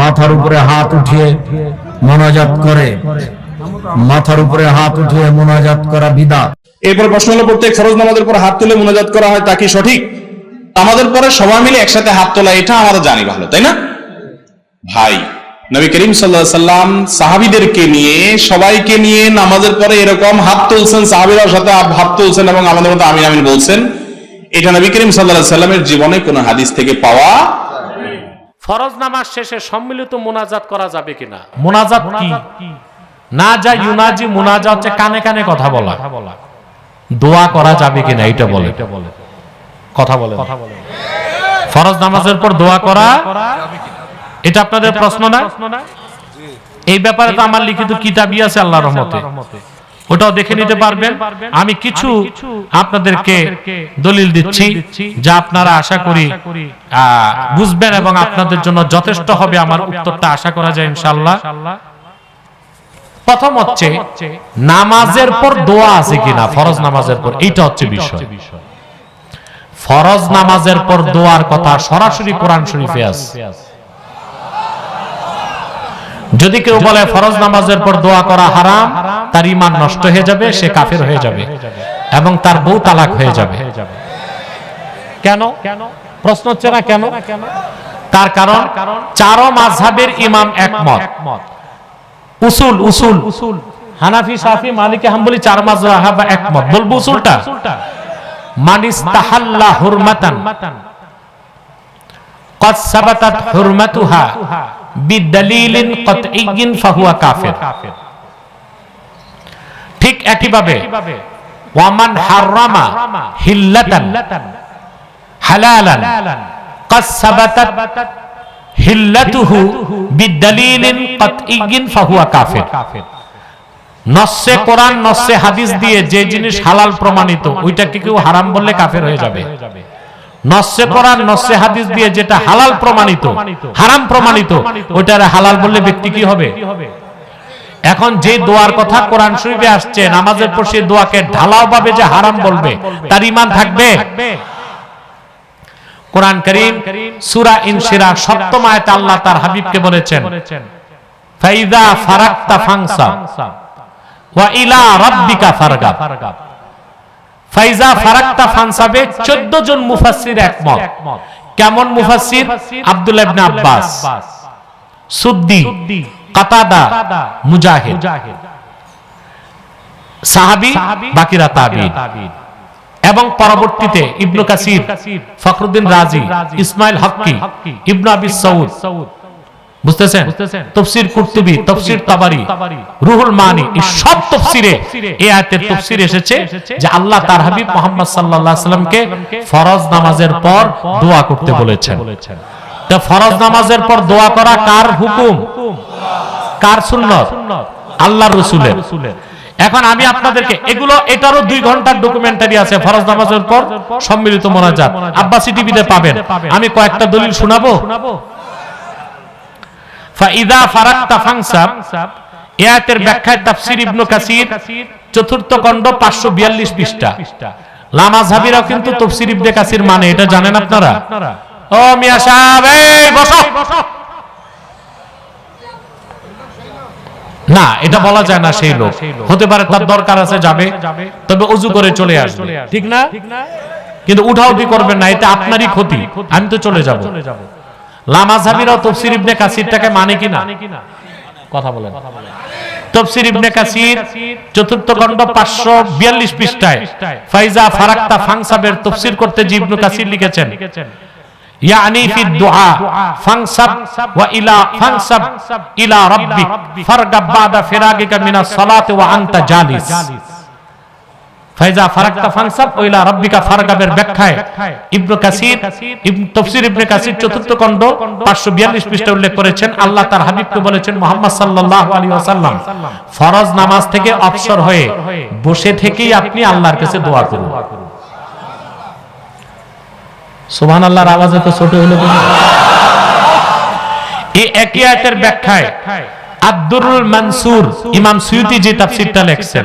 মাথার উপরে হাত উঠিয়ে মোনাজাত করে। মাথার উপরে হাত উঠিয়ে মোনাজাত করা বিদাত। এরপর প্রশ্ন হলো, প্রত্যেক ফরজ নামাজের পর হাত তুলে মোনাজাত করা হয়, তা কি সঠিক? আমাদের পরে সবাই মিলে একসাথে হাত তোলা, এটা আমরা জানি ভালো, তাই না? ভাই, নবী করিম সাল্লাহ সাল্লাম সাহাবিদেরকে নিয়ে, সবাইকে নিয়ে নামাজের পরে এরকম হাত তুলছেন সাহাবিরার সাথে হাত তুলছেন এবং আমাদের মতো আমিন আমিন বলছেন। এটা নবী করিম সাল্লাহ সাল্লামের জীবনে কোনো হাদিস থেকে পাওয়া ফরজ নামাজ শেষে সম্মিলিত মোনাজাত করা যাবে কিনা? মোনাজাত কি? না যা ইউনাজি মোনাজাত হচ্ছে কানে কানে কথা বলা। দোয়া করা যাবে কিনা এটা বলে। কথা বলে ফরজ নামাজের পর দোয়া করা এটা আপনাদের প্রশ্ন না? এই ব্যাপারে তো আমার লিখিত কিতাবই আছে আল্লাহর রহমতে। ওটাও দেখে নিতে পারবেন। আমি কিছু আপনাদেরকে দলিল দিচ্ছি যা আপনারা আশা করি বুঝবেন এবং আপনাদের জন্য যথেষ্ট হবে আমার উত্তরটা আশা করা যায় ইনশাল্লাহ প্রথম হচ্ছে নামাজের পর দোয়া আছে কিনা? ফরজ নামাজের পর। এইটা হচ্ছে বিষয়। ফরজ নামাজের পর দোয়ার কথা সরাসরি কোরআন শরীফে আছে। যদি কেউ বলে ফরজ নামাজের পর দোয়া করা হারাম, তার ইমান নষ্ট হয়ে যাবে, সে কাফের হয়ে যাবে এবং তার বউ তালাক হয়ে যাবে। কেন? প্রশ্ন হচ্ছে না কেন? তার কারণ, চারো মাঝহাবের ইমাম একমত। উসুল উসুল। উসুল হানাফি সাফি মালিকি, হাম্বলি, চার মাযহাব একমত। বলব উসুলটা। মানিস তাহাল্লা হুরমাতান। قد ثبتت حرمتها بدليل قطعي فهو كافر ঠিক একইভাবে ওয়ামান হারামা হিল্লাতান হালালান قد ثبتت হিল্লাতুহু বিদালিলিন قطعي فهو كافر নসে কোরআন নসে হাদিস দিয়ে যে জিনিস হালাল প্রমাণিত ওইটাকে কেউ হারাম বললে কাফের হয়ে যাবে নসে কোরআন নসে হাদিস দিয়ে যেটা হালাল প্রমাণিত হারাম প্রমাণিত ওইটার হালাল বললে ব্যক্তি কি হবে? এখন যে দোয়ার কথা কোরআন শরীফে আসছে নামাজের পর সেই দোয়াকে ঢালাও ভাবে যে হারাম বলবে তার ইমান থাকবে। কোরআন করিম সূরা ইনশিরা সপ্তম আয়াতে আল্লাহ তার হাবিবকে বলেছেন ফাইদা ফারাক্তা ফাংসা ওয়া ইলা রাব্বিকা ফারগাব। ফাইজা ফারাক্তা ফানসাবে 14 জন মুফাসসির একমত। কেমন মুফাসসির? আব্দুল্লাহ ইবনে আব্বাস সুদ্দি কাতাদা মুজাহিদ। সাহাবী বাকিরা তাবিঈন এবং পরবর্তীতে ইবনু কাসির ফখরুদ্দিন রাজি ইসমাইল হক্কি ইবনু আবি সৌদ। বুঝতেছেন? তফসির কুরতুবি তফসির তাবারি রুহুল মানি এই সব তফসিরে এই আয়াতের তফসির এসেছে যে আল্লাহ তার হাবিব মোহাম্মদ সাল্লাল্লাহু আলাইহি সাল্লামকে ফরজ নামাজের পর দোয়া করতে বলেছেন। তা ফরজ নামাজের পর দোয়া করা কার হুকুম? কার সুন্নত? আল্লাহর রাসূলের। এখন আমি আপনাদেরকে এগুলো এটারও দুই ঘণ্টার ডকুমেন্টারি আছে ফরজ নামাজের পর সম্মিলিত মোনাজাত। আব্বাসি টিভিতে পাবেন। আমি কয়েকটা দলিল শোনাবো? ফাইদা ফারাক্তা ফাংসাব। এয়াতের ব্যাখ্যায় তাফসির ইবনু কাসির, চতুর্থ খণ্ড 542 পৃষ্ঠা। কিন্তু তাফসির ইবনে কাসির মানে এটা জানেন আপনারা? ও মিয়া সাহেব এই বসো। না, এটা বলা যায় না সেই লোক। হতে পারে তার দরকার আছে, যাবে। তবে অজু করে চলে আসবে। ঠিক না? কিন্তু উঠাউঠি করবেন না এটা আপনারই ক্ষতি। আমি তো চলে যাব। লামাযহাবিরাও তাফসীর ইবনে কাসিরটাকে মানে কিনা? কথা বলেন। তাফসীর ইবনে কাসির চতুর্থ খণ্ড 542 পৃষ্ঠায় ফাইজা ফারাক্তা ফাংসাবের তাফসীর করতে জি ইবনে কাসির লিখেছেন। ইয়ানি ফি দুআ ফাংসাব ওয়া ইলা ফাংসাব ইলা রাব্বিক ফারগাব বাদা ফিরাগিকা মিনাস সালাতি ওয়া আনতা জালিস। ফাইজা ফারাক্তা ওইলা ফারগাবের ব্যাখ্যায়। ইবনু কাসির কাসির চতুর্থ খণ্ড 542 পৃষ্ঠা উল্লেখ করেছেন, আল্লাহ তার হাবিবকে বলেছেন মুহাম্মদ সাল্লাল্লাহু আলাইহি ওয়াসাল্লাম, ফরজ নামাজ থেকে অবসর হয়ে বসে থেকেই আপনি আল্লাহর কাছে দোয়া করুন। সুবহানাল্লাহর আওয়াজ ছোট হলো এই একই আয়াতের ব্যাখ্যায় আব্দুরুল মানসুর, ইমাম সুয়ুতি যে তাফসীরটা লেখছেন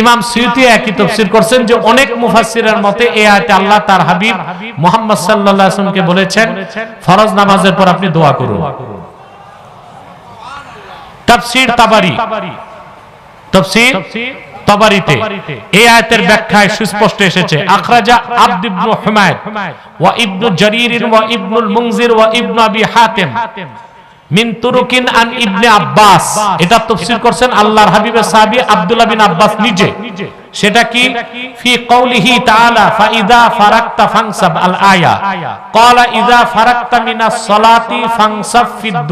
ইমাম সিউতি একই তফসির করছেন যে অনেক মুফাসসিরের মতে এই আয়াতে আল্লাহ তার হাবিব মুহাম্মদ সাল্লাল্লাহু আলাইহি ওয়াসাল্লামকে বলেছেন ফরজ নামাজের পর আপনি দোয়া করুন। তাফসীর তাবারি। তাফসীর তাবারিতে। এই আয়াতের ব্যাখ্যায় সুস্পষ্ট এসেছে আখরাজা আব্দ ইবনে হুমায়দ ওয়া ইবনু জারীর ওয়া ইবনুল মুনজির ওয়া ইবনু আবি হাতিম। মিন আন ইবনে আব্বাস। এটা করছেন আল্লাহর সাহাবী আব্দুল্লাহ বিন আব্বাস নিজে। সেটা কি? ফি কওলিহি তাআলা ফাইদা আল আয়া। ক্বালা ইযা মিনাস সালাতি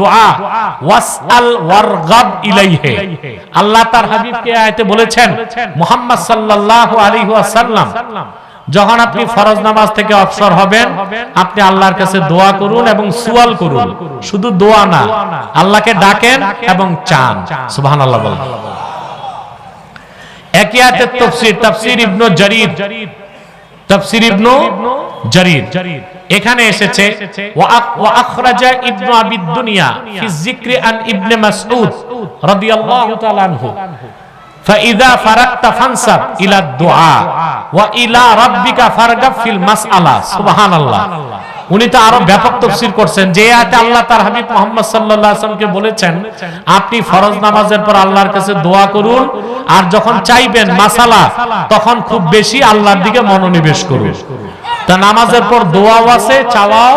দুআ, ওয়াসআল ওয়ারগাব ইলাইহি। আল্লাহ তার হাবিবকে আয়াতে বলেছেন, মুহাম্মদ সাল্লাল্লাহু আলাইহি ওয়াসাল্লাম যখন আপনি ফরজ নামাজ থেকে অবসর হবেন আপনি আল্লাহর কাছে দোয়া করুন এবং সুয়াল করুন। শুধু দোয়া না আল্লাহকে ডাকেন এবং চান। সুবহানাল্লাহ বলেন। একই আয়াতের তাফসীর তাফসীর ইবনু জারীর। তাফসীর ইবনু জারীর। এখানে এসেছে ওয়া আখ- আখরাজা ইবনু আবি দুনিয়া ফি যিকরি আন ইবনে মাসউদ রাদিয়াল্লাহু তাআলা আনহু। فإذا فرغت فانصب إلى الدعاء وإلى ربك فارغب في المسألة سبحان الله উনি তো আরো ব্যাপক তফসির করছেন যে আয়াতে আল্লাহ তার হাবিব মোহাম্মদ সাল্লাল্লাহু আলাইহি ওয়াসাল্লামকে বলেছেন আপনি ফরজ নামাজের পর আল্লাহর কাছে দোয়া করুন আর যখন চাইবেন মাসালা তখন খুব বেশি আল্লাহর দিকে মনোনিবেশ করুন তা নামাজের পর দোয়াও আছে চাওয়াও